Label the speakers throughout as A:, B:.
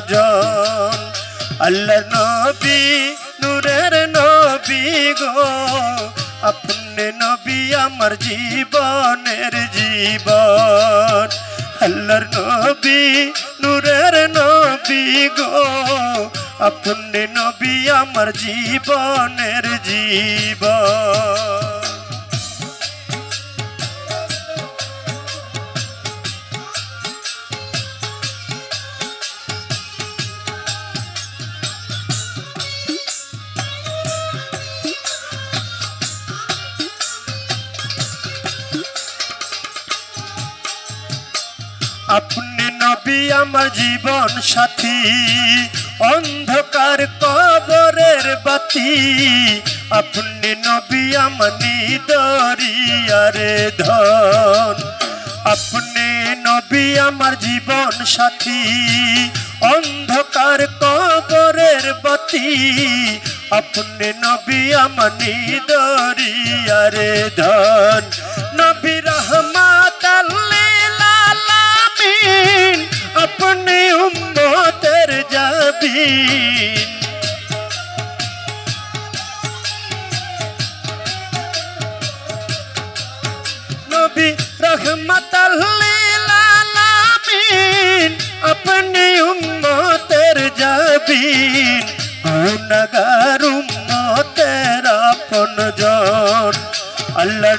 A: জন আল্লাহ নবী, নূরের নবী গো। আপনি নবী আমার জীবনের জীবন। আল্লাহর নবী, নূরের নবী গো। আপনি নবী আমার জীবনের আপনি নবী আমার জীবন সাথী, অন্ধকার কবরের বাতি। আপনি নবী আমার নিদরিয়ারে ধন। আপনি নবী আমার জীবন সাথী, অন্ধকার কবরের বাতি। আপনি নবী আমার নিদরিয়ারে ধন। যাবিন নবী রহমত আলামিন আপনি উম্মতের যাবিন গুণগার উম্মতের আপন জন আল্লাহ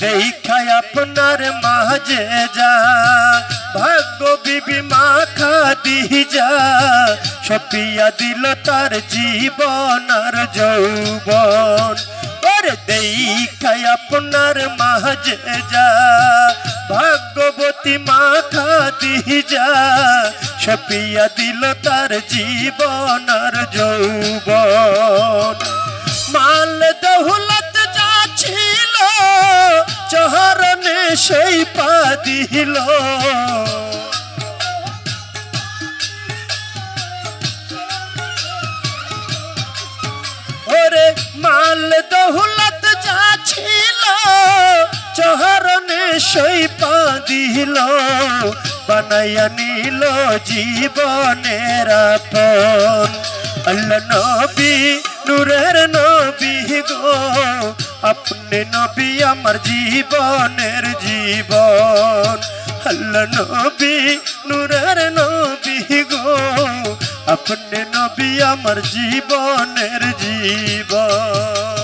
A: দেখায় আপনার মাঝে যা, ভাগ্য বিবি মাখা যা, সপিয়া দিল তার জীবন আর যৌবন। ওরে দেখায় আপনার মাঝে যা, ভাগ্যবতী মাখা দি যা, সপিয়া দিল তার জীবন আর যৌবন। সেই পা দিল। ওরে মাল দৌলত যা ছিল চহরনে সেই পা দিল। বানাইয়া নিল জীবনের আপন। আল্লাহ নবী, নূরের নবী গো। আপনি নবী আমার জীবনের জীবন আল্লাহ নবী নুরের নবী গো আপনি নবী আমার জীবনের জীবন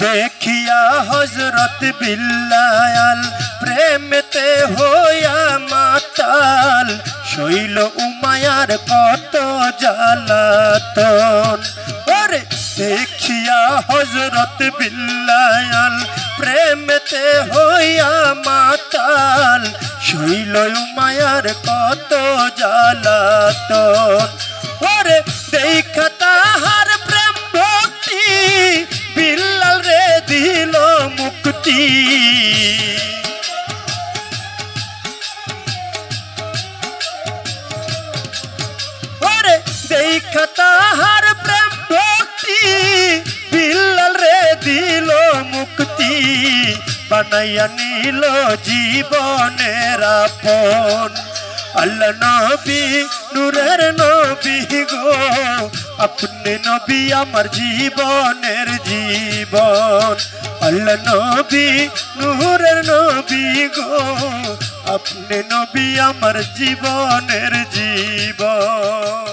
A: দেখিয়া হজরত বিল্লায়াল প্রেমেতে হইয়া মাতাল, শৈল উমায়ার কত জ্বালাতন। ওরে, দেখিয়া হজরত বিল্লায়াল প্রেমেতে হইয়া মাতাল, শৈল উমায়ার কত জ্বালাতন। ওরে, দেখা বানাইয়া নিল জীবনের আপন। আল্লাহ নবী, নূরের নবী গো। আপনি নবী আমার জীবনের জীবন। আল্লাহ নবী, নূরের নবী গো। আপনি নবী আমার জীবনের জীবন।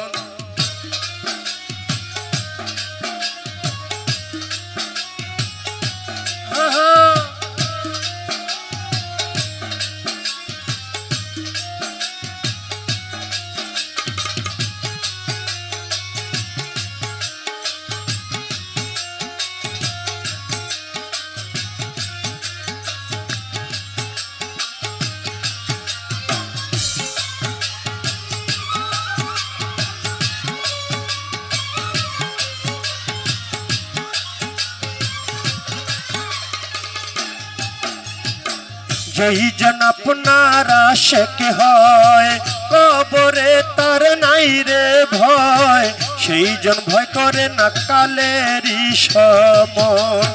A: যেই জন আপনার আশেক হয়, কবরে তার নাই রে ভয়। সেই জন ভয় করে না কালেরই সমন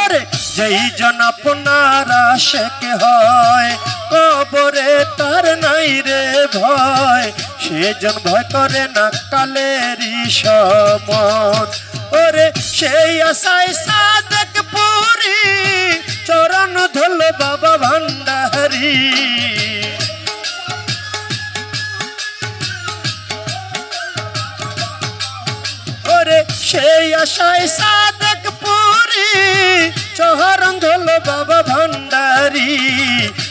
A: ওরে, যেই জন আপনার আশেক হয়, কবরে তার নাই রে ভয়। সেজন ভয় করে না কালেরই সমন ওরে, সেই আশায় সাদেক চরণ ধল বাবা ভান্ডারি। ওরে সেই আশায় সাদেক পুরী চরণ ধল বাবা ভান্ডারি।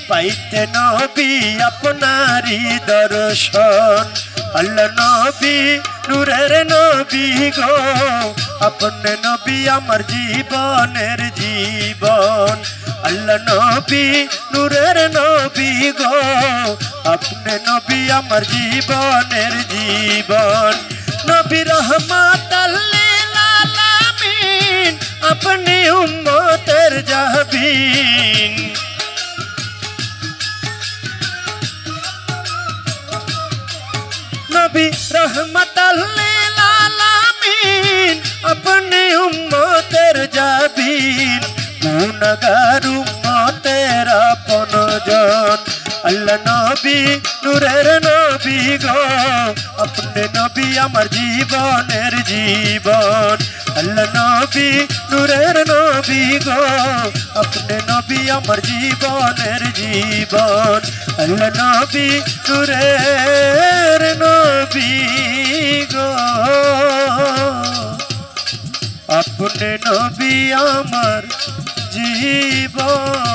A: পাইতে নবী আপনারি দর্শন আল্লাহ নবী নূরের নবী গো। আপনি নবী আমার জীবনের জীবন। আল্লাহ নবী, নূরের নবী গো। আপনি নবী আমার জীবনের জীবন। নবী রহমাত আলামিন, আপনি উম্মতের জাহবিন। নবী রহমত আলামিন আপনি উম্মতের জাবিন গুণগার উম্মতের আপন জন আল্লাহ নবী নূরের নবী গো আপনি নবী আমার জীবনের জীবন আল্লাহ নবী নূরের নবী গো আপনি নবী আমার জীবনের জীবন আল্লাহ নবী নূরের নবী নবী আমার জীবনে।